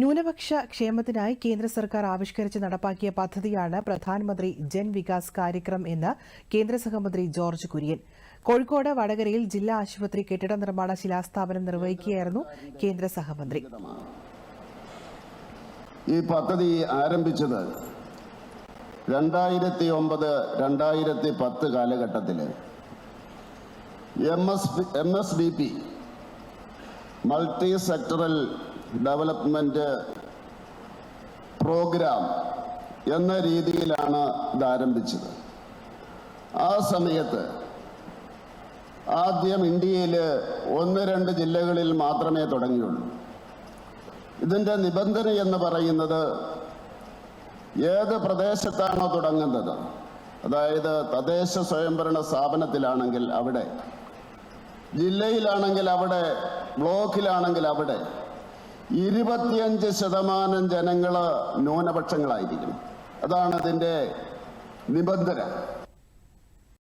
ന്യൂനപക്ഷ ക്ഷേമത്തിനായി കേന്ദ്ര സർക്കാർ ആവിഷ്കരിച്ച് നടപ്പാക്കിയ പദ്ധതിയാണ് പ്രധാനമന്ത്രി ജൻ വികാസ് കാര്യക്രം എന്ന് കേന്ദ്ര സഹമന്ത്രി ജോർജ് കുര്യൻ. കോഴിക്കോട് വടകരയിൽ ജില്ലാ ആശുപത്രി കെട്ടിട നിർമ്മാണ ശിലാസ്ഥാപനം നിർവഹിക്കുകയായിരുന്നു കേന്ദ്ര സഹമന്ത്രി. ഈ പദ്ധതി ആരംഭിച്ചത് രണ്ടായിരത്തി ഒമ്പത് രണ്ടായിരത്തി പത്ത് കാലഘട്ടത്തിൽ M S D P multi sectoral development program എന്ന രീതിയിലാണ് ഇത് ആരംഭിച്ചത്. ആ സമയത്ത് ആദ്യം ഇന്ത്യയിൽ ഒന്ന് രണ്ട് ജില്ലകളിൽ മാത്രമേ തുടങ്ങിയുള്ളൂ. ഇതിന്റെ നിബന്ധന എന്ന് പറയുന്നത് ഏത് പ്രദേശത്താണോ തുടങ്ങുന്നത് അതായത് തദ്ദേശ സ്വയംഭരണ സ്ഥാപനത്തിലാണെങ്കിൽ അവിടെ ജില്ലയിലാണെങ്കിൽ അവിടെ ബ്ലോക്കിലാണെങ്കിൽ അവിടെ ഇരുപത്തിയഞ്ച് ശതമാനം ജനങ്ങൾ ന്യൂനപക്ഷങ്ങളായിരിക്കും അതാണ് അതിന്റെ നിബന്ധന.